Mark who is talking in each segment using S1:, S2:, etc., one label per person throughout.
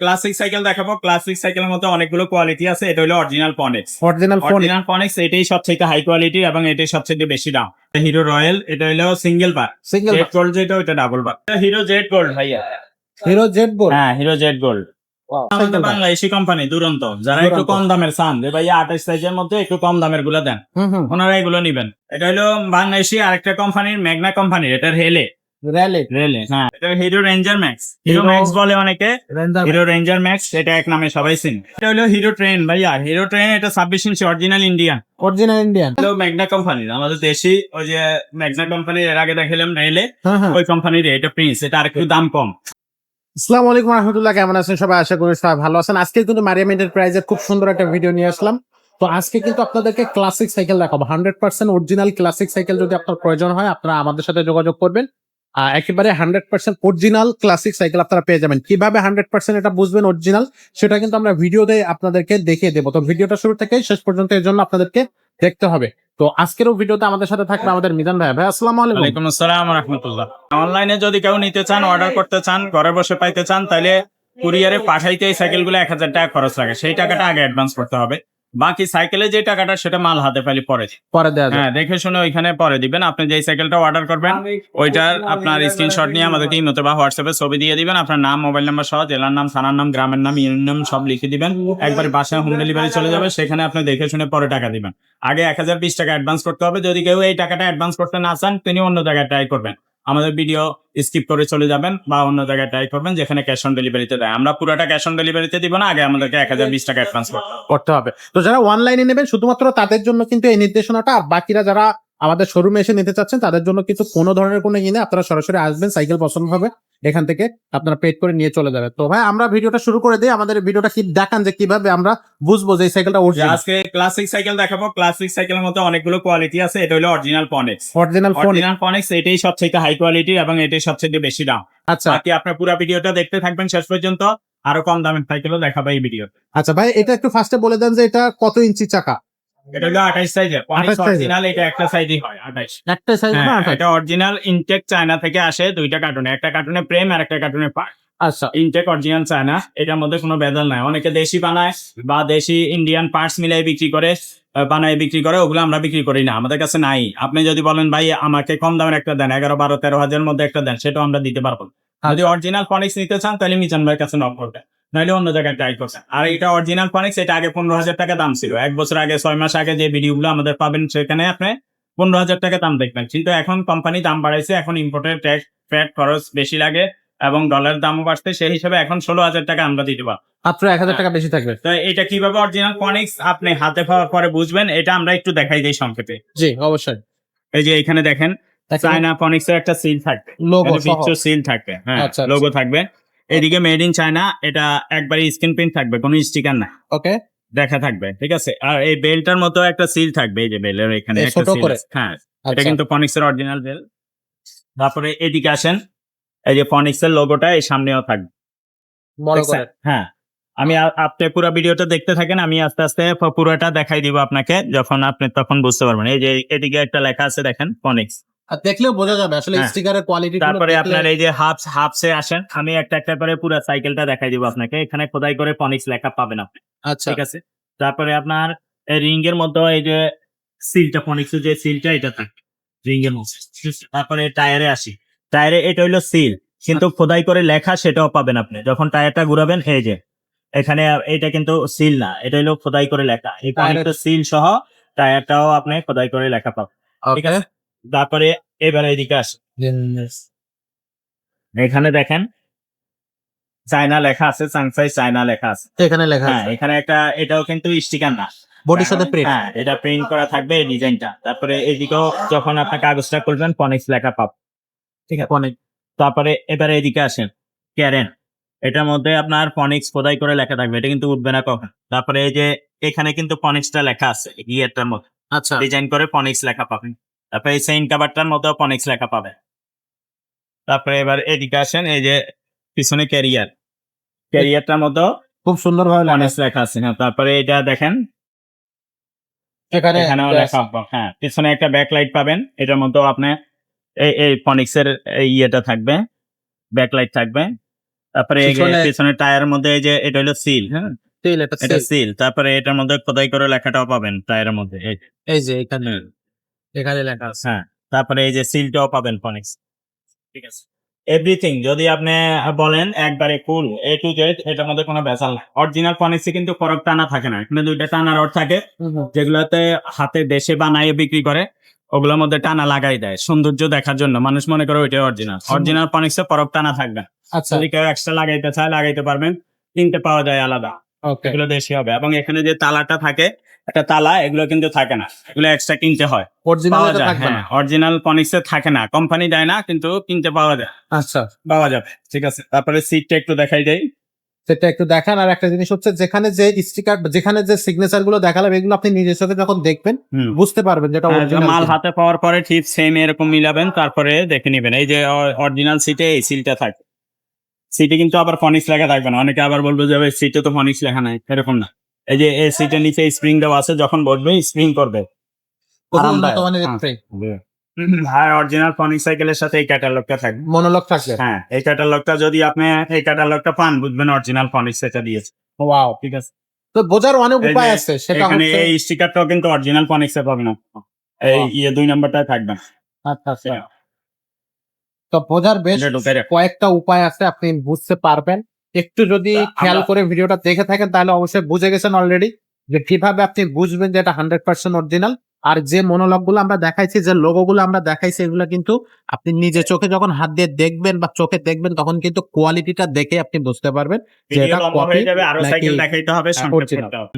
S1: Classic cycle দেখাবো। Classic সাইকেলের মধ্যে অনেকগুলো কোয়ালিটি আছে। এটা হলো অরিজিনাল পনেক্স
S2: অরিজিনাল
S1: অরিজিনাল পনেক্স এটাই সবচেয়ে হাই কোয়ালিটি এবং এটাই সবচেয়ে বেশি দাম। হিরো রয়্যাল এটা হলো single bar
S2: single
S1: Z gold যেটা ওইটা double bar Hero Z gold ভাইয়া।
S2: হিরো জেড বোর্ড
S1: হ্যাঁ হিরো জেড গোল্ড আমাদের বাংলাদেশি কোম্পানি দুরন্ত। যারা একটু কম দামের চান যে ভাইয়া আঠাশ সাইজের মধ্যে একটু কম দামেরগুলো দেন। ওনারা এগুলো নিবেন। এটা হলো বাংলাদেশি আরেকটা কোম্পানির মেঘনা কোম্পানির এটা রেলে রেলে হ্যাঁ। এটা Hero ranger max Hero max বলে অনেকে। হিরো রেঞ্জার ম্যাক্স এটা এক নামে সবাই চিন। এটা হলো হিরো ট্রেন ভাইয়া। হিরো ট্রেন এটা ছাব্বিশ ইঞ্চি অরিজিনাল ইন্ডিয়ান
S2: অরিজিনাল ইন্ডিয়ান
S1: হলো ম্যাগনা কোম্পানির আমাদের দেশি ওই যে ম্যাগনা কোম্পানির এর আগে দেখালাম রেলে
S2: হ্যাঁ হ্যাঁ।
S1: ওই কোম্পানির এটা প্রিন্স এটা আর একটু দাম কম।
S2: আসসালামু আলাইকুম রহমতুল্লাহ কেমন আছেন সবাই? আশা করি সবাই ভালো আছেন। আজকে কিন্তু মারিয়াম এন্টারপ্রাইজের খুব সুন্দর একটা ভিডিও নিয়ে আসলাম। তো আজকে কিন্তু আপনাদেরকে ক্লাসিক সাইকেল দেখাবো। Hundred percent original classic cycle যদি আপনার প্রয়োজন হয় আপনারা আমাদের সাথে যোগাযোগ করবেন। একেবারে hundred percent original classic cycle আপনারা পেয়ে যাবেন। কীভাবে হান্ড্রেড পার্সেন্ট এটা বুঝবেন অরিজিনাল সেটা কিন্তু আমরা ভিডিওতে আপনাদেরকে দেখিয়ে দেবো। তো ভিডিওটা শুরু থেকে শেষ পর্যন্ত এর জন্য আপনাদেরকে দেখতে হবে। তো আজকেরও ভিডিওতে আমাদের সাথে থাকবে আমাদের মিজান ভাই। ভাই, আসসালামু আলাইকুম।
S1: আসসালাম রহমতুল্লাহ। অনলাইনে যদি কেউ নিতে চান অর্ডার করতে চান, ঘরে বসে পাইতে চান, তাহলে কুরিয়ারে পাঠাইতে এই সাইকেলগুলো এক হাজার টাকা খরচ লাগে। সেই টাকাটা আগে অ্যাডভান্স করতে হবে। বাকি সাইকেলে যে টাকাটা সেটা মাল হাতে পাইলে পরে
S2: পরে দেওয়া
S1: হ্যাঁ দেখে শুনে ওইখানে পরে দিবেন। আপনি যেই সাইকেলটা অর্ডার করবেন ওইটার আপনার স্ক্রিনশট নিয়ে আমাদেরকে ইমোতে বা হোয়াটসঅ্যাপে ছবি দিয়ে দিবেন। আপনার নাম মোবাইল নাম্বার সহ জেলার নাম থানার নাম গ্রামের নাম ইউনিয়ন নাম সব লিখে দিবেন। একবার বাসায় হোম ডেলিভারি চলে যাবে সেখানে আপনি দেখে শুনে পরে টাকা দিবেন। আগে এক হাজার বিশ টাকা অ্যাডভান্স করতে হবে। যদি কেউ এই টাকাটা অ্যাডভান্স করতে না চান তিনি অন্য জায়গায় ট্রাই করবেন। আমাদের ভিডিও স্কিপ করে চলে যাবেন বা অন্য জায়গায় ট্রাই করবেন যেখানে ক্যাশ অন ডেলিভারিতে দেয়। আমরা পুরোটা ক্যাশ অন ডেলিভারিতে দিব না, আগে আমাদেরকে এক হাজার বিশ টাকা অ্যাডভান্স করতে হবে।
S2: তো যারা অনলাইনে নেবেন, শুধুমাত্র তাদের জন্য কিন্তু এই নির্দেশনাটা, আর বাকিরা যারা আমাদের শোরুমে এসে নিতে চাচ্ছেন তাদের জন্য কিন্তু কোনো ধরনের কোনো কিনে আপনারা সরাসরি আসবেন সাইকেল পছন্দ হবে এখান থেকে আপনারা পেড করে নিয়ে চলে যাবেন। তো ভাই আমরা ভিডিওটা শুরু করে দিই আমাদের ভিডিওটা কি দেখান যে কীভাবে আমরা বুঝব যে এই সাইকেলটা অরিজিনাল
S1: আজকে ক্লাসিক সাইকেল দেখাবো ক্লাসিক সাইকেলের মধ্যে অনেকগুলো কোয়ালিটি আছে এটা হলো original Phoenix
S2: original
S1: original Phoenix এটাই সবচেয়ে হাই কোয়ালিটি এবং এটাই সবচেয়ে বেশি দাম।
S2: আচ্ছা।
S1: বাকি আপনার পুরো ভিডিওটা দেখতে থাকবেন শেষ পর্যন্ত আরও কম দামের সাইকেলও দেখাবো এই ভিডিও
S2: আচ্ছা ভাই এটা একটু ফার্স্টে বলে দেন যে এটা কত ইঞ্চি চাকা?
S1: এটা হলো আঠাইশ সাইজের
S2: 28 size এর।
S1: অরিজিনাল এটা একটা সাইজই হয় আঠাইশ
S2: একটা সাইজ
S1: হ্যাঁ, এটা অরিজিনাল ইনটেক চায়না থেকে আসে দুইটা কার্টুনে একটা কার্টুনে প্রেম আর একটা কার্টুনে
S2: আচ্ছা।
S1: ইনটেক অরিজিনাল চায়না এটার মধ্যে কোনো বেদাল নাই। অনেকে দেশি বানায় বা দেশি ইন্ডিয়ান পার্টস মিলাই বিক্রি করে বানায় বিক্রি করে ওগুলো আমরা বিক্রি করি না। আমাদের কাছে নাই। আপনি যদি বলেন ভাই আমাকে কম দামের একটা দেন এগারো বারো তেরো হাজারের মধ্যে একটা দেন সেটাও আমরা দিতে পারব না। যদি অরিজিনাল ফনিক্স নিতে চান তাহলে মিজান ভাইয়ের কাছে নক করবেন নাহলে অন্য জায়গায় ট্রাই করছেন। আর এটা অরিজিনাল ফনিক্স এটা আগে পনেরো হাজার টাকা দাম ছিল। এক বছর আগে ছয় মাস আগে যে ভিডিওগুলো আমাদের পাবেন সেখানে আপনি পনেরো হাজার টাকা দাম দেখবেন। কিন্তু এখন কোম্পানি দাম বাড়াইছে এখন ইম্পোর্টের ট্যাক্স ফ্যাট খরচ বেশি লাগে এবং ডলার দামও বাড়ছে। সেই হিসাবে এখন ষোলো হাজার টাকা আমরা দিতে পারব।
S2: মাত্র এক হাজার টাকা বেশি থাকবে।
S1: তো এটা কীভাবে অরিজিনাল ফনিক্স আপনি হাতে পাওয়ার পরে বুঝবেন এটা আমরা একটু দেখাই দিই সংক্ষেপে।
S2: জি অবশ্যই।
S1: এই যে এখানে দেখেন চায়না ফনিক্স এর একটা সিল থাকবে।
S2: লোগো
S1: সিল থাকবে হ্যাঁ
S2: আচ্ছা,
S1: লোগো থাকবে। এদিকে মেড ইন চায়না এটা একবারে স্ক্রিন প্রিন্ট থাকবে কোনো স্টিকার না।
S2: ওকে
S1: দেখা থাকবে ঠিক আছে? আর এই বেলটার মতো একটা সিল থাকবে এই যে বেলের এখানে
S2: ছোট করে?
S1: হ্যাঁ এটা
S2: আচ্ছা।
S1: কিন্তু ফনিক্স এর অরিজিনাল বেল তারপরে এদিকে আসেন এই যে ফনিক্স এর লোগোটা এই সামনেও থাকবে। হ্যাঁ আমি আপনি পুরো ভিডিওটা দেখতে থাকেন আমি আস্তে আস্তে পুরোটা দেখাই দিব আপনাকে যখন আপনি তখন বুঝতে পারবেন। এই যে এদিকে একটা লেখা আছে দেখেন ফনিক্স
S2: দেখলেও বোঝা যাবে আসলে
S1: হ্যাঁ।
S2: স্টিকারের কোয়ালিটি
S1: তারপরে আপনার এই যে হাফস হাফসে আসেন আমি একটা একটা করে পুরো সাইকেলটা দেখাই দিব আপনাকে। এখানে খোদাই করে ফনিক্স লেখা পাবেন আপনি।
S2: আচ্ছা।
S1: ঠিক আছে? তারপরে আপনার রিং এর মধ্যে এই যে সিলটা ফনিক্স যে সিলটা এটা থাকে রিং এর মধ্যে। তারপরে টায়ারে আসি। টায়ারে এটা হইল সিল কিন্তু খোদাই করে লেখা সেটাও পাবেন আপনি। যখন টায়ারটা ঘুরাবেন এই যে এখানে এটা কিন্তু সিল না এটা হলো খোদাই করে লেখা। এই সিল সহ টায়ারটাও আপনি খোদাই করে লেখা পাবেন। ঠিক আছে? তারপরে এবারে এদিকে আসি। এখানে দেখেন চায়না লেখা আছে চাংসাই চায়না লেখা আছে।
S2: এখানে লেখা
S1: হ্যাঁ এখানে একটা এটাও কিন্তু স্টিকার না।
S2: বডির সাথে প্রিন্ট
S1: হ্যাঁ এটা প্রিন্ট করা থাকবে এই ডিজাইনটা। তারপরে এদিকেও যখন আপনি কাগজটা করবেন ফনিক্স লেখা পাব। ঠিক আছে? তারপরে এবারে এদিকে আসেন ক্যারেন এটার মধ্যে আপনার ফনিক্স খোদাই করে লেখা থাকবে। এটা কিন্তু উঠবে না কখন। তারপরে এই যে এখানে কিন্তু ফনিক্সটা লেখা আছে গিয়ারটার মধ্যে।
S2: আচ্ছা।
S1: ডিজাইন করে ফনিক্স লেখা পাবেন। তারপরে এই সেইন কাভারটার মধ্যেও ফনিক্স লেখা পাবে। তারপরে এবার এদিকে আসেন এই যে পিছনে ক্যারিয়ার ক্যারিয়ারটার মধ্যেও
S2: খুব সুন্দর ভাবে লেখা
S1: লেখা আছে। হ্যাঁ তারপরে এটা দেখেন।
S2: এখানে
S1: এখানেও লেখা হ্যাঁ পিছনে একটা ব্যাকলাইট পাবেন। এটার মধ্যেও আপনি এই এই এই ইয়েটা থাকবে ব্যাকলাইট থাকবে। তারপরে
S2: পিছনে-
S1: টায়ারের মধ্যে এই যে এটা হলো সিল হ্যাঁ।
S2: এটা
S1: সিল তারপরে এটার মধ্যে খোদাই করে লেখাটাও পাবেন টায়ারের মধ্যে। এই যে।
S2: এই যে এখানে। এখানে লেখা আছে।
S1: হ্যাঁ তারপরে এই যে সিলটাও পাবেন ফনিক্স ঠিক আছে? এভরিথিং যদি আপনি বলেন একবারে কুল এ টু জেড এটার মধ্যে কোনো ভেজাল নাই অরিজিনাল ফনিক্সে কিন্তু ফরক টানা থাকে না। এখানে দুইটা টানা রড থাকে। যেগুলোতে হাতে দেশে বানায় বিক্রি করে ওগুলোর মধ্যে টানা লাগাই দেয়। সৌন্দর্য দেখার জন্য। মানুষ মনে করে ওইটাই অরিজিনাল অরিজিনাল ফনিক্সে ফরক টানা থাকবে
S2: আচ্ছা।
S1: যদি কেউ এক্সট্রা লাগাইতে চায় লাগাইতে পারবেন। কিনতে পাওয়া যায় আলাদা। এগুলো দেশি হবে। এবং এখানে যে তালাটা থাকে একটা তালা এগুলো কিন্তু থাকে না। এগুলো এক্সট্রা কিনতে হয়।
S2: অরিজিনাল
S1: অরিজিনাল পনিক্সে থাকে না। কোম্পানি দেয় না কিন্তু কিনতে পাওয়া যায়।
S2: আচ্ছা।
S1: পাওয়া যাবে ঠিক আছে। তারপরে সিটটা একটু দেখাই দেই।
S2: সেটা একটু দেখান। আর একটা জিনিস হচ্ছে যেখানে যে স্টিকার যেখানে যে সিগনেচারগুলো দেখালাম এগুলো আপনি নিজের সাথে যখন দেখবেন বুঝতে পারবেন যেটা
S1: হ্যাঁ, মাল হাতে পাওয়ার পরে ঠিক সেম এরকম মিলাবেন তারপরে দেখে নিবেন। এই যে অরিজিনাল সিটে এই সিলটা থাকে। সিটে কিন্তু আবার ফনিক্স লেখা থাকবে না। অনেকে আবার বলবে যে সিটে তো ফনিক্স লেখা নাই। এরকম না। এই যে এই সিটের নিচে স্প্রিং দেওয়া আছে যখন বসবে স্প্রিং করবে। হ্যাঁ। আর অরিজিনাল ফনিক্স সাইকেলের সাথে এই ক্যাটালগটা থাকবে।
S2: মনোলগ থাকবে।
S1: হ্যাঁ এই ক্যাটালগটা যদি আপনি এই ক্যাটালগটা পান বুঝবেন অরিজিনাল ফনিক্স এটা দিয়েছে।
S2: ওয়াও
S1: ঠিক আছে।
S2: তো বোঝার অনেক উপায় আছে সেটা
S1: এখানে এই স্টিকারটাও কিন্তু অরিজিনাল ফনিক্স পাবেন না এই ইয়ে দুই নাম্বারটাই থাকবে।
S2: আচ্ছা আচ্ছা। তো বোঝার বেশ। কয়েকটা উপায় আছে আপনি বুঝতে পারবেন একটু যদি খেয়াল করে ভিডিওটা দেখে থাকেন তাহলে অবশ্যই বুঝে গেছেন অলরেডি যে কীভাবে আপনি বুঝবেন যে এটা হান্ড্রেড পার্সেন্ট অরিজিনাল আর যে মনোলগগুলো আমরা দেখাইছি যে লোগো গুলো আমরা দেখাইছি এগুলো কিন্তু আপনি নিজে চোখে যখন হাত দিয়ে দেখবেন বা চোখে দেখবেন তখন কিন্তু কোয়ালিটিটা দেখে আপনি বুঝতে পারবেন যে এটা আরও
S1: সাইকেল দেখাইতে হবে সংক্ষেপ করতে হবে।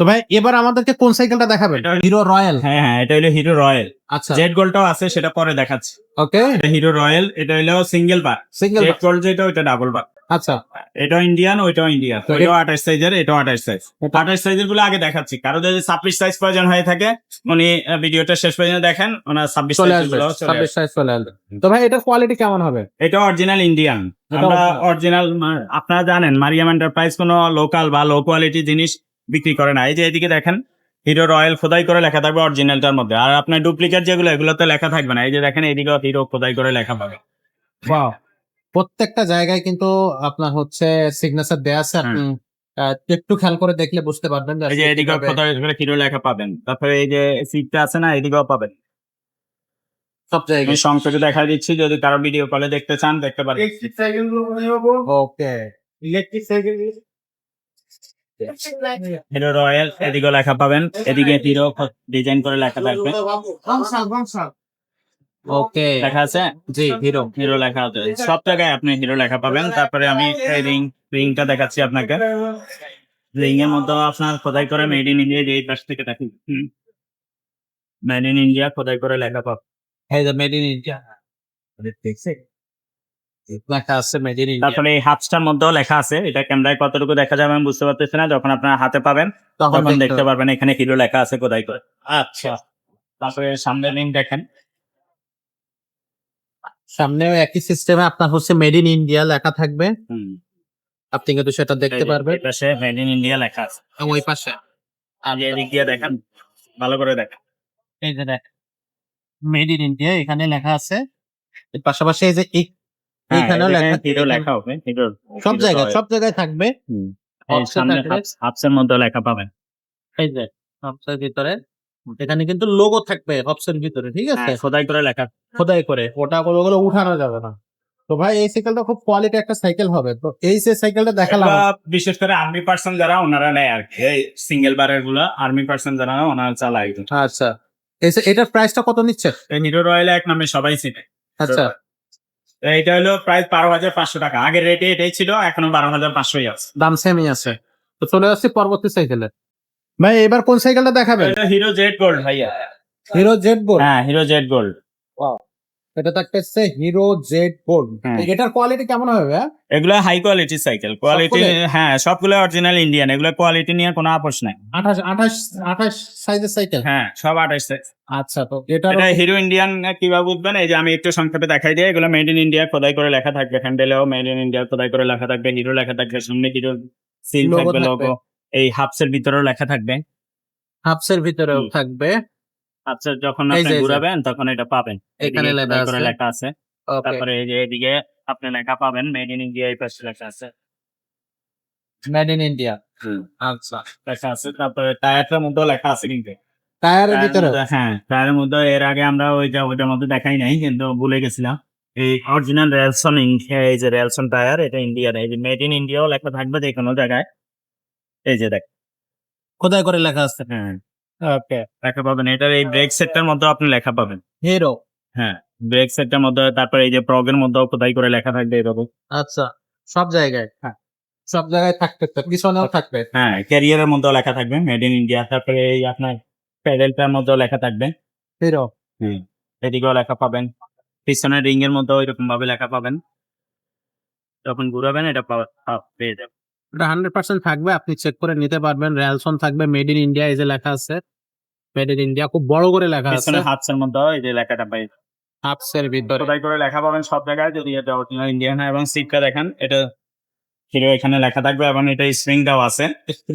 S2: তো ভাই এবার আমাদেরকে কোন সাইকেলটা দেখাবেন?
S1: এটা
S2: হিরো রয়্যাল
S1: হ্যাঁ হ্যাঁ এটা হলো হিরো রয়্যাল
S2: আচ্ছা।
S1: জেড গোল্ডটাও আছে সেটা পরে দেখাচ্ছি।
S2: ওকে
S1: এটা হিরো রয়্যাল এটা হলো single bar
S2: single
S1: Z gold যেটা ওইটা ডাবল বার
S2: আচ্ছা।
S1: এটাও ইন্ডিয়ান ওইটাও ইন্ডিয়ান
S2: তো
S1: ওইটাও আঠাশ সাইজের এটাও আঠাশ সাইজ
S2: এটা-
S1: আঠাশ সাইজেরগুলো আগে দেখাচ্ছি। কারও যদি ছাব্বিশ সাইজ প্রয়োজন হয়ে থাকে উনি ভিডিওটা শেষ পর্যন্ত দেখেন ওনার ছাব্বিশ সাইজগুলো
S2: ছাব্বিশ সাইজ চলে আসবে। তো ভাই এটার কোয়ালিটি কেমন হবে?
S1: এটা অরিজিনাল ইন্ডিয়ান আমরা অরিজিনাল আপনারা জানেন মারিয়াম এন্টারপ্রাইজ কোনো লোকাল বা লো কোয়ালিটি জিনিস বিক্রি করে না। এই যে এদিকে দেখেন হিরো রয়্যাল খোদাই করে লেখা থাকবে অরিজিনালটার মধ্যে। আর আপনার ডুপ্লিকেট যেগুলো এগুলোতে লেখা থাকবে না। এই যে দেখেন এদিকে হিরো খোদাই করে লেখা পাবে.
S2: প্রত্যেকটা জায়গায় কিন্তু আপনার হচ্ছে সিগনেচার দেয়া আছে। আপনি একটু খেয়াল করে দেখলে বুঝতে পারবেন যে
S1: এই যে এদিকে খোদাই করে হিরো লেখা পাবেন। তারপরে এই যে সিটটা আছে না এদিকেও পাবেন।
S2: সব জায়গায়।
S1: সংক্ষেপে দেখা দিচ্ছি যদি কারও ভিডিও কলে দেখতে চান দেখতে পারেন।
S2: Okay
S1: electric cycle Hero royal এদিকে লেখা পাবেন। এদিকে হিরো ডিজাইন করে লেখা থাকবে।
S2: ওকে
S1: লেখা আছে?
S2: জি হিরো
S1: হিরো লেখা আছে। সব জায়গায় আপনি হিরো লেখা পাবেন। তারপরে আমি এই রিং রিংটা দেখাচ্ছি আপনাকে। রিং এর মধ্যে আপনার খোদাই করে মেড ইন ইন্ডিয়া যে এই পাশ থেকে দেখেন। মেড ইন ইন্ডিয়া খোদাই করে লেখা পাবেন।
S2: হ্যাঁ মেড ইন ইন্ডিয়া লেখা আছে মেড ইন ইন্ডিয়া
S1: তারপরে এই হাফসটার মধ্যেও লেখা আছে এটা ক্যামেরায় কতটুকু দেখা যাবে আমি বুঝতে পারতেছি না যখন আপনার হাতে পাবেন
S2: তখন দেখতে
S1: পারবেন এখানে হিরো লেখা আছে খোদাই করে। আচ্ছা। তারপরে সামনে রিং দেখেন।
S2: সামনেও একই সিস্টেমে আপনার হচ্ছে মেড ইন ইন্ডিয়া লেখা থাকবে। আপনি কিন্তু সেটা দেখতে পারবেন।
S1: এই পাশে মেড ইন ইন্ডিয়া লেখা আছে।
S2: ওই পাশে।
S1: আর এদিক দিয়ে দেখেন ভালো করে দেখেন।
S2: এই যে দেখ মেড ইন ইন্ডিয়া এখানে লেখা আছে। পাশাপাশি এই যে এইখানেও লেখা
S1: হবে
S2: সব জায়গায় সব জায়গায় থাকবে।
S1: হাফসের মধ্যে লেখা পাবেন।
S2: এই যে হবসের ভিতরে এখানে কিন্তু লোগো থাকবে হবসের ভিতরে ঠিক আছে?
S1: হ্যাঁ, খোদাই করে লেখা।
S2: খোদাই করে ওটা ওগুলো উঠানো যাবে না। তো ভাই এই সাইকেলটা খুব কোয়ালিটি একটা সাইকেল হবে। তো এই যে সাইকেলটা দেখালাম।
S1: বিশেষ করে আর্মি পার্সন যারা ওনারা নেয় আর কি। সিঙ্গেল বারেরগুলা আর্মি পার্সন যারা ওনারা চালায়।
S2: আচ্ছা। এটার প্রাইসটা কত নিচ্ছে?
S1: এই হিরো রয়্যাল এক নামে সবাই চিনে।
S2: আচ্ছা।
S1: এইটা হলো প্রায় বারো হাজার পাঁচশো টাকা। আগের রেটে এটাই ছিল এখনও বারো হাজার পাঁচশোই আছে।
S2: দাম সেমই আছে। তো চলে আসছি পরবর্তী সাইকেলে ভাই এবার কোন সাইকেলটা দেখাবেন?
S1: হিরো জেড গোল্ড ভাইয়া।
S2: হিরো জেড গোল্ড
S1: হ্যাঁ হিরো জেড গোল্ড
S2: এটা থাকতেছে হিরো জেড বোর্ড
S1: হ্যাঁ।
S2: এটার কোয়ালিটি কেমন হবে
S1: এগুলো হাই কোয়ালিটি সাইকেল কোয়ালিটি হ্যাঁ সবগুলো অরিজিনাল ইন্ডিয়ান এগুলো কোয়ালিটি নিয়ে কোনো আপোষ নাই।
S2: আঠাশ আঠাশ আঠাশ সাইজের সাইকেল
S1: হ্যাঁ সব আঠাশ সাইজ
S2: আচ্ছা তো এটার
S1: এটা হিরো ইন্ডিয়ান কীভাবে বুঝবেন? এই যে আমি একটু সংক্ষেপে দেখাই দিই এগুলো মেড ইন ইন্ডিয়া খোদাই করে লেখা থাকবে। হ্যান্ডেলেও মেড ইন ইন্ডিয়া খোদাই করে লেখা থাকবে। হিরো লেখা থাকবে। সামনে হিরো সিল থাকবে। লোগো এই হাফসের ভিতরেও লেখা থাকবে।
S2: হাফসের ভিতরেও থাকবে।
S1: হাফসের যখন আপনি ঘুরাবেন তখন এটা পাবেন।
S2: এখানে লেখা আছে।
S1: তারপরে এই যে এদিকে আপনি লেখা পাবেন মেড ইন ইন্ডিয়া এই পাশে লেখা আছে।
S2: মেড ইন ইন্ডিয়া আচ্ছা।
S1: লেখা আছে। তারপরে টায়ারটার মধ্যেও লেখা আছে কিন্তু।
S2: টায়ারের
S1: টায়ারের
S2: ভিতরে
S1: হ্যাঁ টায়ারের মধ্যে এর আগে আমরা ওইটা ওইটার মধ্যে দেখাই নাই কিন্তু ভুলে গেছিলাম। এই অরিজিনাল রেলসন এই যে রেলসন টায়ার এটা ইন্ডিয়ার এই যে মেড ইন ইন্ডিয়াও লেখা থাকবে যে কোনো জায়গায়। এই যে দেখ।
S2: কোথায় করে লেখা আছে?
S1: হ্যাঁ।
S2: ওকে
S1: লেখা পাবেন। এটার এই ব্রেক সেটটার মধ্যে আপনি লেখা পাবেন।
S2: হিরো
S1: হ্যাঁ ব্রেক সেটটার মধ্যে তারপরে এই যে প্রগের মধ্যেও কোথায় করে লেখা থাকবে এরকম
S2: আচ্ছা সব জায়গায়? হ্যাঁ। সব জায়গায় থাকতে তো পিছনেও থাকবে।
S1: হ্যাঁ ক্যারিয়ারের মধ্যেও লেখা থাকবে মেড ইন ইন্ডিয়া তারপরে এই আপনার প্যাডেলটার মধ্যেও লেখা থাকবে।
S2: হিরো
S1: এদিকেও লেখা পাবেন। পিছনের রিং এর মধ্যেও এরকম ভাবে লেখা পাবেন। যখন ঘুরাবেন এটা পেয়ে যাবেন।
S2: এটা হান্ড্রেড পার্সেন্ট থাকবে আপনি চেক করে নিতে পারবেন। রেলসন থাকবে মেড ইন ইন্ডিয়া এই যে লেখা আছে। মেড ইন ইন্ডিয়া খুব বড় করে লেখা আছে।
S1: পিছনে হাতসের মধ্যেও এই যে লেখাটা পাই।
S2: হাফসের ভিতরে।
S1: কোথায় করে লেখা পাবেন সব জায়গায় যদি এটা অরিজিনাল ইন্ডিয়ান হয় এবং সিটটা দেখেন এটা হিরো এখানে লেখা থাকবে এবং এটা স্প্রিং দাও আছে।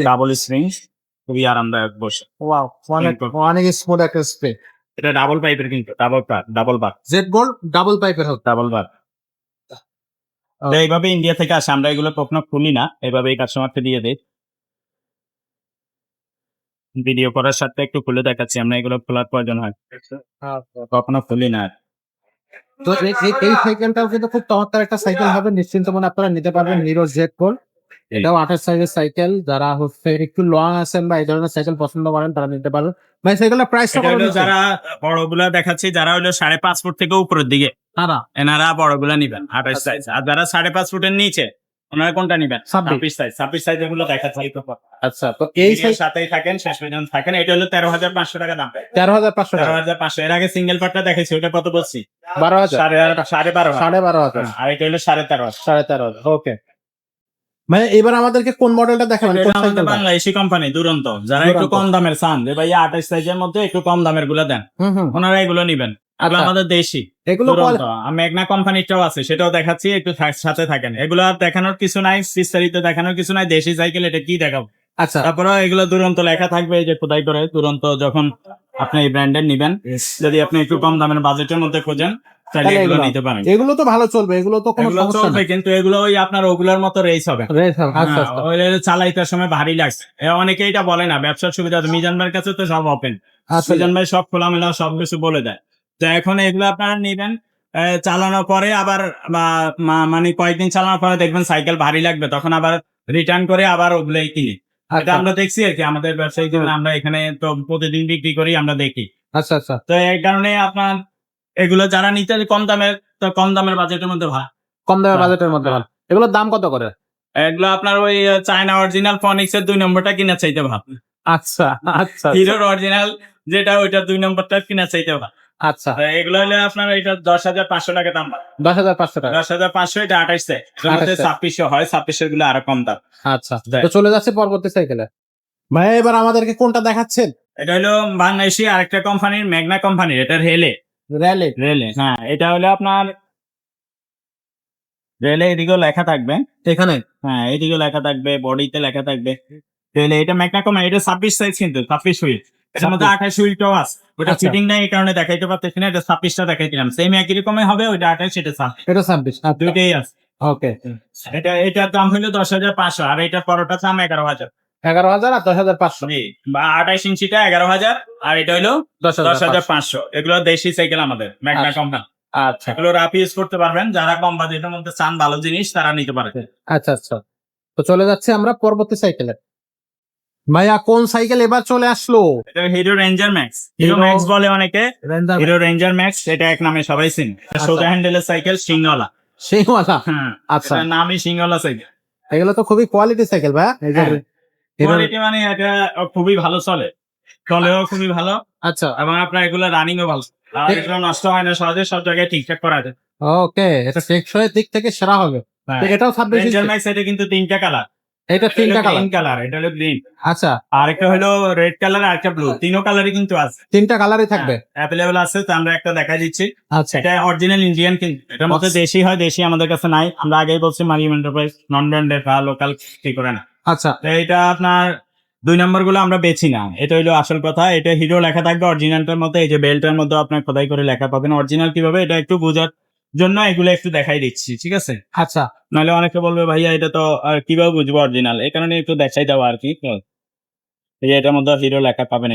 S1: ডাবল স্প্রিং খুবই আরামদায়ক বসে।
S2: ওয়াও অনেক অনেক স্মুথ একটা স্প্রে
S1: এটা ডাবল পাইপের কিন্তু double bar double bar
S2: Z bolt double পাইপের হোক
S1: ডাবল বার এইভাবে ইন্ডিয়া থেকে আসে আমরা এগুলো কখনো খুলি না এভাবে এই কাস্টমারকে দিয়ে দিই। ভিডিও করার সাথে একটু খুলে দেখাচ্ছি আমরা এগুলো খোলার প্রয়োজন হয়। কখনো খুলি না।
S2: তো এই- সাইকেলটাও কিন্তু খুব চমৎকার একটা সাইকেল হবে নিশ্চিন্ত মনে আপনারা নিতে পারবেন হিরো জেড বোল্ট এটাও আঠাশ সাইজের সাইকেল যারা হচ্ছে একটু লং আছেন বা এই ধরনের সাইকেল পছন্দ করেন তারা নিতে পারবেন। ভাই সাইকেলের নিচ্ছেন?
S1: যারা বড়গুলা দেখাচ্ছি যারা হলো সাড়ে পাঁচ ফুট থেকে উপরের দিকে
S2: তারা
S1: এনারা বড়গুলা নিবেন আঠাশ সাইজ আর যারা সাড়ে পাঁচ ফুটের নিচে ওনারা কোনটা নিবেন?
S2: ছাব্বিশ।
S1: সাইজ ছাব্বিশ সাইজ এগুলো দেখাচ্ছি
S2: আচ্ছা তো এই সাইজ
S1: সাথেই থাকেন শেষ পর্যন্ত থাকেন। এটা হলো তেরো হাজার পাঁচশো টাকা দাম।
S2: তেরো হাজার পাঁচশো
S1: তেরো হাজার পাঁচশো। এর আগে সিঙ্গেল পার্টটা দেখেছি ওটা কত বলছি?
S2: বারো হাজার।
S1: সাড়ে সাড়ে বারো
S2: সাড়ে বারো হাজার।
S1: আর এটা হলো সাড়ে তেরো।
S2: সাড়ে তেরো হাজার ওকে ভাই এবার আমাদেরকে কোন মডেলটা দেখাবেন?
S1: বাংলাদেশি কোম্পানি দুরন্ত। যারা একটু কম দামের চান যে ভাই আঠাশ সাইজের মধ্যে একটু কম দামেরগুলো দেন ওনারা এগুলো নিবেন। এগুলো
S2: আচ্ছা
S1: আমাদের দেশি
S2: এগুলো
S1: মেঘনা কোম্পানিটাও আছে সেটাও দেখাচ্ছি একটু সাথে থাকেন। এগুলো আর দেখানোর কিছু নাই বিস্তারিত দেখানোর কিছু নাই দেশি সাইকেল এটা কি দেখাবো?
S2: আচ্ছা।
S1: তারপরে এগুলো দুরন্ত লেখা থাকবে এই যে খোদাই করে দুরন্ত যখন আপনি এই ব্র্যান্ডের নিবেন যদি আপনি একটু কম দামের বাজেটের মধ্যে খোঁজেন তাহলে এগুলো
S2: এগুলো-
S1: নিতে পারেন।
S2: এগুলো তো ভালো চলবে এগুলো তো কোনো সমস্যা
S1: চলবে কিন্তু এগুলো ওই আপনার ওগুলোর মতো রেস হবে।
S2: রেস হবে, আচ্ছা
S1: হ্যাঁ,
S2: আচ্ছা।
S1: ওই চালাইতে সময় ভারী লাগছে। অনেকে এটা বলে না ব্যবসার সুবিধা। মিজান ভাইয়ের কাছে তো সব ওপেন
S2: আচ্ছা।
S1: মিজান ভাই সব খোলামেলা সব কিছু বলে দেয়। তো এখন এগুলো আপনারা নিবেন চালানোর পরে আবার মানে কয়েকদিন চালানোর পরে দেখবেন সাইকেল ভারী লাগবে তখন আবার রিটার্ন করে আবার ওগুলোই কিনি। এটা
S2: আচ্ছা।
S1: আমরা দেখছি আর কি আমাদের ব্যবসায়িক জীবনে আমরা এখানে তো প্রতিদিন বিক্রি করি আমরা দেখি।
S2: আচ্ছা আচ্ছা।
S1: তো এই কারণে আপনার এগুলো যারা নিতে কম দামের তো কম দামের বাজেটের মধ্যে ভালো।
S2: কম দামের
S1: হ্যাঁ।
S2: বাজেটের মধ্যে ভালো। এগুলোর দাম কত করে?
S1: এগুলো আপনার ওই চায়না অরিজিনাল ফনিক্স এর দুই নম্বরটা কিনা চাইতে ভাব
S2: আচ্ছা আচ্ছা।
S1: হিরোর অরিজিনাল যেটা ওইটা দুই নম্বরটা কিনা চাইতে ভাব
S2: আচ্ছা।
S1: এগুলো হলে আপনার এটা দশ হাজার পাঁচশো টাকা দাম
S2: দশ হাজার পাঁচশো টাকা।
S1: দশ হাজার পাঁচশো এটা
S2: 28
S1: ছাব্বিশশো হয় ছাব্বিশেরগুলো আরও কম দাম।
S2: আচ্ছা। তো চলে যাচ্ছে পরবর্তী সাইকেলে ভাই এবার আমাদেরকে কোনটা দেখাচ্ছেন?
S1: এটা হলো বাংলাদেশি আরেকটা কোম্পানির মেঘনা কোম্পানির এটা রেলে।
S2: র্যালি
S1: রেলে হ্যাঁ। এটা হলো আপনার রেলে এদিকেও লেখা থাকবে।
S2: এখানে?
S1: হ্যাঁ এইদিকে লেখা থাকবে বডিতে লেখা থাকবে। তাহলে এটা ম্যাকনা কমে এটা ছাব্বিশ সাইজ কিন্তু ছাব্বিশ হুইল। এটার মধ্যে আঠাশ হুইলটাও আছে। ওটা
S2: আচ্ছা।
S1: ফিটিং নাই এই কারণে দেখাইতে পারতেছি না এটা ছাব্বিশটা দেখাইছিলাম সেম একই রকমই হবে ওইটা আঠাশ এটা ছাব্বিশ।
S2: এটা ছাব্বিশ
S1: দুইটাই আছে।
S2: ওকে
S1: এটা এটার দাম হলো দশ হাজার পাঁচশো আর এটার পরোটা দাম এগারো হাজার।
S2: এগারো হাজার আর দশ হাজার পাঁচশো।
S1: বা আঠাইশ ইঞ্চিটা এগারো হাজার আর এটা হলো
S2: দশ
S1: হাজার পাঁচশো। এগুলো দেশি সাইকেল আমাদের
S2: আচ্ছা।
S1: কোম্পানি।
S2: আচ্ছা।
S1: এগুলো রাপ ইউজ করতে পারবেন যারা কম বাজেটের মধ্যে চান ভালো জিনিস তারা নিতে পারে।
S2: আচ্ছা আচ্ছা। তো চলে যাচ্ছে আমরা পরবর্তী সাইকেলে। ভাইয়া কোন সাইকেল এবার চলে আসলো?
S1: এটা Hero ranger max Hero max বলে অনেকে হিরো রেঞ্জার ম্যাক্স এটা এক নামে সবাই চিন। সোজা হ্যান্ডেলের সাইকেল সিংওয়ালা
S2: সেইওয়ালা
S1: হ্যাঁ
S2: আচ্ছা।
S1: নামই সিংওয়ালা সাইকেল।
S2: এগুলো তো খুবই কোয়ালিটি সাইকেল ভাই এই যে
S1: হ্যাঁ। কোয়ালিটি মানে এটা খুবই ভালো চলে। চলেও খুবই ভালো।
S2: আচ্ছা।
S1: এবং আপনার এগুলো রানিংও ভালো। এগুলো নষ্ট হয় না সহজে সব জায়গায় ঠিকঠাক করা যায়।
S2: ওকে এটা টেকসই দিক থেকে সেরা হবে। এটাও ছাব্বিশ
S1: রেঞ্জার ম্যাক্স এটা কিন্তু তিনটা কালার
S2: এটা তিনটা কালার
S1: কালার এটা হলো গ্রিন
S2: আচ্ছা।
S1: আর একটা হলো রেড কালার আর একটা ব্লু তিনও কালারই কিন্তু আছে।
S2: তিনটা কালারই থাকবে।
S1: অ্যাভেলেবল আছে তো আমরা একটা দেখা দিচ্ছি।
S2: আচ্ছা।
S1: এটা অরিজিনাল ইন্ডিয়ান কিন্তু এটার মধ্যে। দেশি হয় দেশি আমাদের কাছে নাই। আমরা আগেই বলছি মারিয়াম এন্টারপ্রাইজ নন ব্র্যান্ডেড বা লোকাল কি করে না।
S2: আচ্ছা।
S1: এটা আপনার দুই নম্বরগুলো আমরা বেছি না। এটা হলো আসল কথা। এটা হিরো লেখা থাকবে অরিজিনালটার মধ্যে। এই যে বেল্টের মধ্যে আপনার খোদাই করে লেখা পাবেন। অরিজিনাল কীভাবে? এটা একটু বোঝার। জন্য এগুলো একটু দেখাই দিচ্ছি ঠিক আছে?
S2: আচ্ছা।
S1: নাহলে অনেকে বলবে ভাইয়া এটা তো আর কীভাবে বুঝব অরিজিনাল এই কারণে একটু দেখাই দেবো আর কি এই যে এটার মধ্যে হিরো লেখা পাবেন।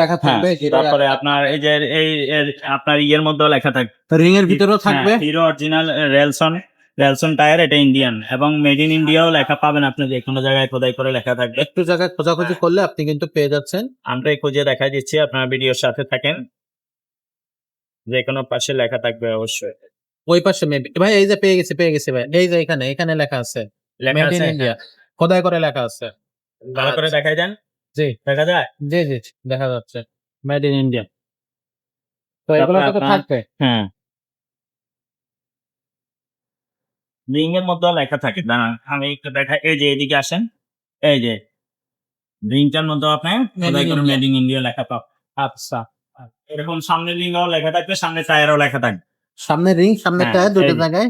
S2: লেখা
S1: হ্যাঁ
S2: থাকবে
S1: তারপরে আপনার এই যে এই আপনার ইয়ের মধ্যেও লেখা থাকবে
S2: রিং এর ভিতরেও থাকবে?
S1: Hero original Ralson Ralson tyre এটা ইন্ডিয়ান এবং মেড ইন ইন্ডিয়াও লেখা পাবেন আপনি যে কোনো জায়গায় খোদাই করে লেখা থাকবে।
S2: একটু জায়গায় খোঁজাখুঁজি করলে আপনি কিন্তু পেয়ে যাচ্ছেন।
S1: আমরা এই খুঁজে দেখাই দিচ্ছি আপনার ভিডিওর সাথে থাকেন। যে কোনো পাশে লেখা থাকবে অবশ্যই।
S2: ওই পাশে মেবি ভাই এই যে পেয়ে গেছি পেয়ে গেছি ভাই। এই যে এখানে এখানে লেখা আছে।
S1: লেখা
S2: মেড ইন
S1: আছে?
S2: ইন্ডিয়া খোদাই করে লেখা আছে।
S1: ভালো করে দেখাই দেন।
S2: জি।
S1: দেখা যায়?
S2: জি জি দেখা যাচ্ছে। মেড ইন ইন্ডিয়া তো এগুলো তো থাকবে।
S1: হ্যাঁ। রিং এর মধ্যে লেখা থাকে। দাঁড়ান আমি একটু দেখাই। এই যে এদিকে আসেন। এই যে রিংটার মধ্যে আপনি
S2: in India.
S1: Made in India লেখা পাবেন
S2: আচ্ছা।
S1: এরকম সামনে রিংও লেখা থাকবে সামনে টায়ারও লেখা থাকবে।
S2: সামনে রিং সামনে
S1: হ্যাঁ,
S2: টায়ার দুটো জায়গায়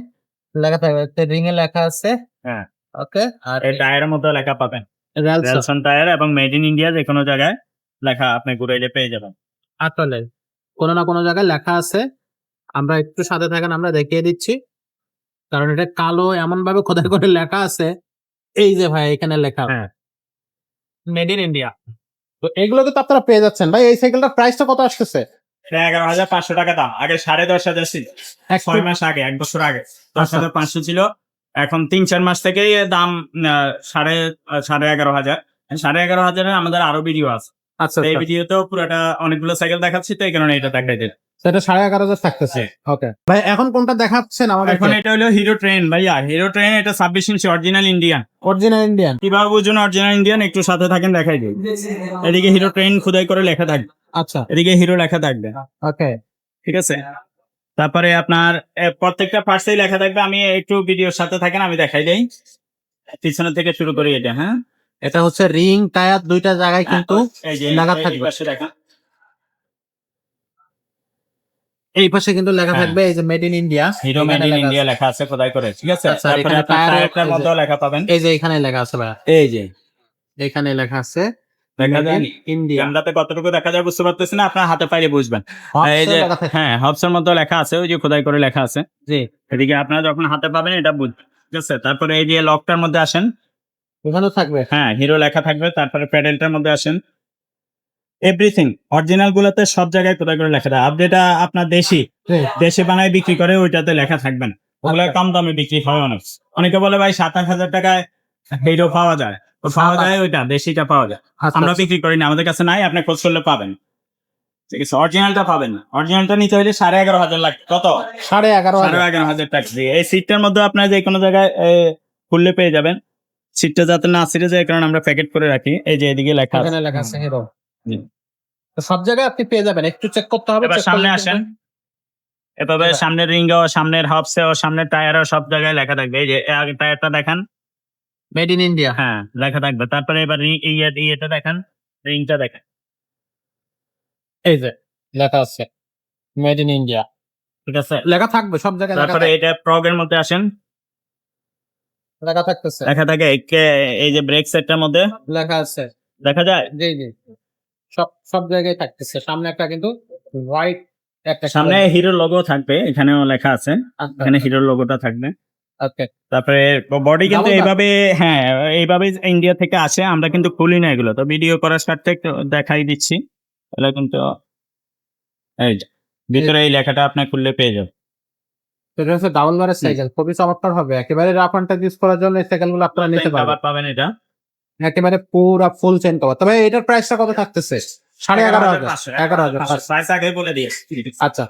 S2: লেখা থাকবে। রিং এ লেখা আছে।
S1: হ্যাঁ।
S2: ওকে আর
S1: এই টায়ারের মধ্যে লেখা পাবেন
S2: রেলস
S1: রেলসন টায়ার এবং মেড ইন ইন্ডিয়া যে কোনো জায়গায় লেখা আপনি ঘুরাইলে পেয়ে যাবেন।
S2: আসলে কোনো না কোনো জায়গায় লেখা আছে। আমরা একটু সাথে থাকেন আমরা দেখিয়ে দিচ্ছি। কারণ এটা কালো এমন ভাবে খোদাই করে লেখা আছে। এই যে ভাই এখানে লেখা।
S1: হ্যাঁ।
S2: মেড ইন ইন্ডিয়া তো এগুলো তো আপনারা পেয়ে যাচ্ছেন। ভাই এই সাইকেলটার প্রাইসটা কত আসতেছে?
S1: এগারো হাজার পাঁচশো টাকা দাম। আগে সাড়ে দশ হাজার ছিল। ছয় মাস আগে এক বছর আগে। দশ
S2: আচ্ছা।
S1: হাজার পাঁচশো ছিল। এখন তিন চার মাস থেকেই দাম আহ, সাড়ে সাড়ে এগারো হাজার। সাড়ে এগারো হাজারে আমাদের আরও ভিডিও আছে।
S2: আচ্ছা
S1: এই ভিডিওতেও পুরোটা অনেকগুলো সাইকেল দেখাচ্ছি তো এই কারণে এটা দেখাই দিই
S2: সেটা সাড়ে এগারো হাজার থাকতেছে। ওকে ভাই এখন কোনটা দেখাচ্ছেন আমাদের
S1: এখন এটা হলো হিরো ট্রেন ভাইয়া। হিরো ট্রেন এটা ছাব্বিশ ইঞ্চি অরিজিনাল ইন্ডিয়ান
S2: অরিজিনাল ইন্ডিয়ান
S1: কীভাবে বুঝুন অরিজিনাল ইন্ডিয়ান একটু সাথে থাকেন দেখাই দিই। এদিকে হিরো ট্রেন খোদাই করে লেখা থাকবে
S2: আচ্ছা।
S1: এদিকে হিরো লেখা থাকবে
S2: ওকে
S1: ঠিক আছে? তারপরে আপনার প্রত্যেকটা পার্টসেই লেখা থাকবে। আমি একটু ভিডিওর সাথে থাকেন আমি দেখাই দেই। পিছনের থেকে শুরু করি এটা হ্যাঁ?
S2: এটা হচ্ছে রিং টায়ার দুইটা জায়গায় কিন্তু
S1: এই যে
S2: লেখা
S1: এই
S2: থাকবে। এই পাশে কিন্তু লেখা
S1: হ্যাঁ।
S2: থাকবে এই যে made in India
S1: Hero made in India লেখা আছে খোদাই করে ঠিক আছে?
S2: আচ্ছা,
S1: তারপরে
S2: টায়ারের-
S1: মধ্যেও লেখা পাবেন।
S2: এই যে এখানে লেখা আছে ভাই
S1: এই যে।
S2: এখানে লেখা আছে
S1: দেখা যায়
S2: ইন্ডিয়া
S1: ক্যামেরাতে কতটুকু দেখা যায় বুঝতে পারতেছি না আপনার হাতে পাইলে বুঝবেন। এই যে হ্যাঁ হবসের মধ্যে লেখা আছে ওই যে খোদাই করে লেখা আছে।
S2: জি।
S1: এদিকে আপনারা যখন হাতে পাবেন এটা বুঝবেন। ঠিক আছে? তারপরে এই যে লকটার মধ্যে আসেন
S2: ওখানেও থাকবে?
S1: হ্যাঁ হিরো লেখা থাকবে তারপরে প্যাডেলটার মধ্যে আসেন। এভরিথিং অরিজিনাল গুলোতে সব জায়গায় কোথায় করে লেখা থাকে। আপডেটা আপনার দেশি। দেশে বানায় বিক্রি করে ওইটাতে লেখা থাকবে না। ওগুলো
S2: আচ্ছা।
S1: কম দামে বিক্রি হয় অনেক। অনেকে বলে ভাই সাত আট হাজার টাকায় হিরো পাওয়া যায়। পাওয়া যায় ওইটা দেশিটা পাওয়া যায়।
S2: আচ্ছা,
S1: আমরা
S2: আচ্ছা।
S1: বিক্রি করি না আমাদের কাছে নাই আপনি খোঁজ করলে পাবেন। ঠিক আছে অরিজিনালটা পাবেন। না অরিজিনালটা নিতে হলে সাড়ে এগারো হাজার লাগবে। কত?
S2: সাড়ে এগারো
S1: সাড়ে এগারো হাজার টাকা দিয়ে। এই সিটটার মধ্যে আপনার যে কোনো জায়গায় খুললে পেয়ে যাবেন। সিটটা যাতে না ছিঁড়ে যায় কারণে আমরা প্যাকেট করে রাখি। এই যে এদিকে লেখা আছে।
S2: এখানে লেখা আছে হিরো সব জায়গায় আপনি পেয়ে যাবেন। একটু চেক করতে হবে
S1: এবার সামনে আসেন। এভাবে সামনের রিংও সামনের হবসেও সামনের টায়ারও সব জায়গায় লেখা থাকবে। এই যে আগে টায়ারটা দেখান।
S2: মেড ইন ইন্ডিয়া
S1: হ্যাঁ লেখা থাকবে। তারপরে এবার রি- ইয়ে ইয়েটা দেখান। রিংটা দেখান।
S2: এই যে লেখা আছে। মেড ইন ইন্ডিয়া
S1: ঠিক আছে?
S2: লেখা থাকবে সব জায়গায়
S1: তারপরে এটা প্রগের মধ্যে আসেন।
S2: লেখা থাকতেছে।
S1: লেখা থাকে এই যে ব্রেক সেটটার মধ্যে?
S2: লেখা আছে।
S1: দেখা যায়?
S2: জি জি। সব সব জায়গায় থাকতেছে। সামনে একটা কিন্তু হোয়াইট একটা
S1: সামনে হিরো লোগো থাকবে এখানেও লেখা আছে।
S2: আচ্ছা,
S1: এখানে হিরোর লোগোটা থাকবে। তারপরে বডি কিন্তু এইভাবে হ্যাঁ এইভাবে ইন্ডিয়া থেকে আসে আমরা কিন্তু খুলি না এগুলো। তো ভিডিও করার স্বার্থে দেখাই দিচ্ছি। এগুলো কিন্তু এই ভিতরে এই লেখাটা আপনি খুললে পেয়ে যাবেন।
S2: এটা হচ্ছে ডাবল বারের সাইকেল খুবই চমৎকার হবে। একেবারে রাফ অ্যান্ড টাচ ইউজ করার জন্য এই সাইকেলগুলো আপনারা নিতে পারবেন।
S1: পাবেন এটা?
S2: একেবারে পুরো ফুল চেন কভার তবে এটার প্রাইসটা কত থাকতেছে? সাড়ে এগারো হাজার। এগারো হাজার
S1: প্রাইস আগে বলে দিয়েছি।
S2: আচ্ছা।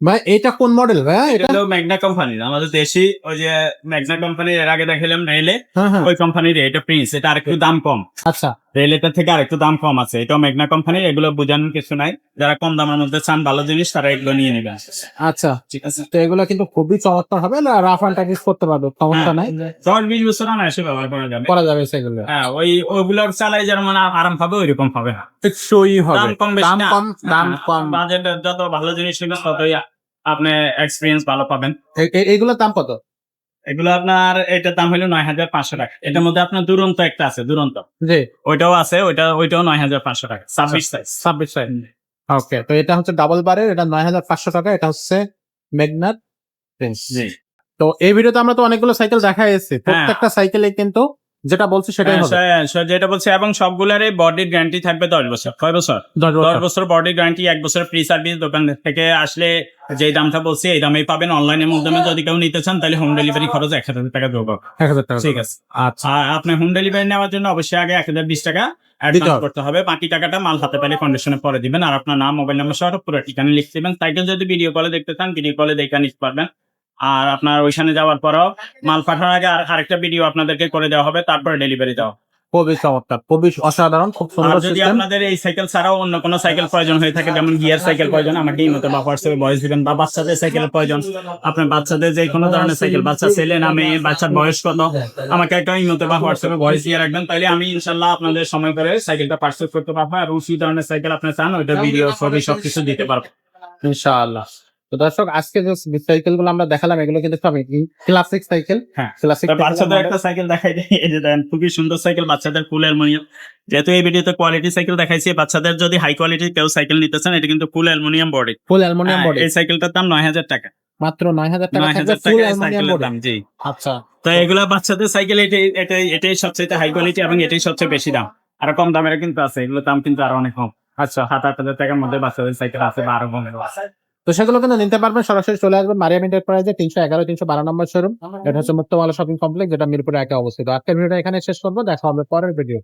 S2: ভাই এটা কোন মডেল ভাই?
S1: এটা হলো ম্যাগনা কোম্পানির আমাদের দেশি ওই যে ম্যাগনা কোম্পানির এর আগে দেখালাম রেলে
S2: হ্যাঁ হ্যাঁ।
S1: ওই কোম্পানির এটা প্রিন্স এটা আরেকটু দাম কম।
S2: আচ্ছা।
S1: রেলেটার থেকে আরেকটু দাম কম আছে। এটাও মেঘনা কোম্পানির এগুলো বোঝানোর কিছু নাই। যারা কম দামের মধ্যে চান ভালো জিনিস তারা এগুলো নিয়ে নেবে।
S2: আচ্ছা
S1: ঠিক আছে।
S2: তো এগুলো কিন্তু খুবই চমৎকার হবে না? রাফ অ্যান্ড টাচ করতে পারবে সমস্যা নাই।
S1: দশ বিশ বছর না এসে ব্যবহার করা যাবে।
S2: করা যাবে সেগুলো।
S1: হ্যাঁ ওই ওইগুলো চালাই যেমন আ- আরাম পাবে ওইরকম পাবে না
S2: টেকসই হবে।
S1: দাম কম
S2: দাম। কম দাম কম।
S1: বাজেট যত ভালো জিনিস নেবেন ততই আপনি এক্সপিরিয়েন্স ভালো পাবেন।
S2: এগুলোর দাম কত?
S1: এগুলো আপনার এটার দাম হলো নয় হাজার পাঁচশো টাকা। এটার মধ্যে আপনার দুরন্ত একটা আছে দুরন্ত।
S2: জি।
S1: ওইটাও আছে ওইটা ওইটাও নয় হাজার পাঁচশো টাকা ছাব্বিশ সাইজ
S2: ছাব্বিশ সাইজ ওকে তো এটা হচ্ছে ডাবল বারের এটা নয় হাজার পাঁচশো টাকা এটা হচ্ছে মেঘনাথ প্রিন্স
S1: জি।
S2: তো এই ভিডিওতে আমরা তো অনেকগুলো সাইকেল দেখা এসেছি প্রত্যেকটা সাইকেলে কিন্তু যেটা বলছে সেটাই
S1: হ্যাঁ,
S2: হবে।
S1: সে যেটা বলছে এবং সবগুলোর বডির গ্যারান্টি থাকবে দশ বছর কয় বছর।
S2: দশ বছর।
S1: বডি গ্যারান্টি এক বছর ফ্রি সার্ভিস দোকান থেকে আসলে যে দামটা বলছি এই দামেই পাবেন। অনলাইনের মাধ্যমে যদি কেউ নিতে চান তাহলে হোম ডেলিভারি খরচ এক হাজার টাকা দেবো।
S2: এক হাজার টাকা
S1: ঠিক আছে।
S2: আচ্ছা।
S1: আপনি হোম ডেলিভারি নেওয়ার জন্য অবশ্যই আগে এক হাজার বিশ টাকা অ্যাডভান্স করতে হবে। বাকি টাকাটা মাল হাতে পেলে কন্ডিশনে পরে দিবেন। আর আপনার নাম মোবাইল নাম্বার সহ পুরো ঠিকানা লিখে দিবেন। সাইকেল যদি ভিডিও কলে দেখতে চান ভিডিও কলে দেখে নিতে পারবেন। আর আপনার ওইখানে যাওয়ার পরও মাল পাঠানোর আগে আর আরেকটা ভিডিও আপনাদেরকে করে দেওয়া হবে তারপরে ডেলিভারি দেওয়া
S2: খুবই চমৎকার খুবই অসাধারণ খুব
S1: আর
S2: সুন্দর
S1: যদি আপনাদের এই সাইকেল ছাড়াও অন্য কোনো সাইকেল প্রয়োজন হয়ে থাকে যেমন গিয়ার সাইকেল প্রয়োজন আমাকে এই মতো বা হোয়াটসঅ্যাপে ভয়েস দিবেন বা বাচ্চাদের সাইকেল প্রয়োজন আপনার বাচ্চাদের যে কোনো ধরনের সাইকেল বাচ্চা ছেলে নামে বাচ্চার বয়স কত আমাকে একটা এই মতো বা হোয়াটসঅ্যাপে ভয়েস দিয়ে রাখবেন তাহলে আমি ইনশাল্লাহ আপনাদের সময় করে সাইকেলটা পার্সেল করতে পারব আর ওই ধরনের সাইকেল আপনি চান ওইটা ভিডিও ছবি সবকিছু দিতে পারব।
S2: ইনশাআল্লাহ। তো দর্শক আজকে যে সাইকেলগুলো আমরা দেখালাম এগুলো কিন্তু সবই ক্লাসিক সাইকেল
S1: হ্যাঁ।
S2: ক্লাসিক
S1: বাচ্চাদের একটা সাইকেল দেখাই এই যে দেখেন খুবই সুন্দর সাইকেল বাচ্চাদের ফুল অ্যালুমিনিয়াম যেহেতু এই ভিডিওতে কোয়ালিটি সাইকেল দেখাইছি বাচ্চাদের যদি হাই কোয়ালিটি কেউ সাইকেল নিতে চান এটা কিন্তু full aluminium body
S2: full aluminium body
S1: এই সাইকেলটার দাম নয় হাজার টাকা।
S2: মাত্র নয় হাজার টাকা
S1: নয় হাজার
S2: ফুল
S1: টাকা সাইকেলের
S2: বডি
S1: দাম জি।
S2: আচ্ছা।
S1: তো এগুলা বাচ্চাদের সাইকেল এটাই এটাই এটাই সবচেয়ে হাই কোয়ালিটি এবং এটাই সবচেয়ে বেশি দাম। আর কম দামের কিন্তু আছে এগুলোর দাম কিন্তু আরও অনেক কম। আচ্ছা। সাত আট হাজার টাকার মধ্যে বাচ্চাদের সাইকেল আছে বা আরও কমের আছে
S2: তো সেগুলো কিন্তু নিতে পারবেন সরাসরি চলে আসবেন মারিয়াম এন্টারপ্রাইজে তিনশো এগারো তিনশো বারো নম্বর শোরুম এটা হচ্ছে মুক্তমালা শপিং কমপ্লেক্স যেটা মিরপুরে একে অবস্থিত। আজকের ভিডিওটা এখানে শেষ করব দেখা হবে পরের ভিডিও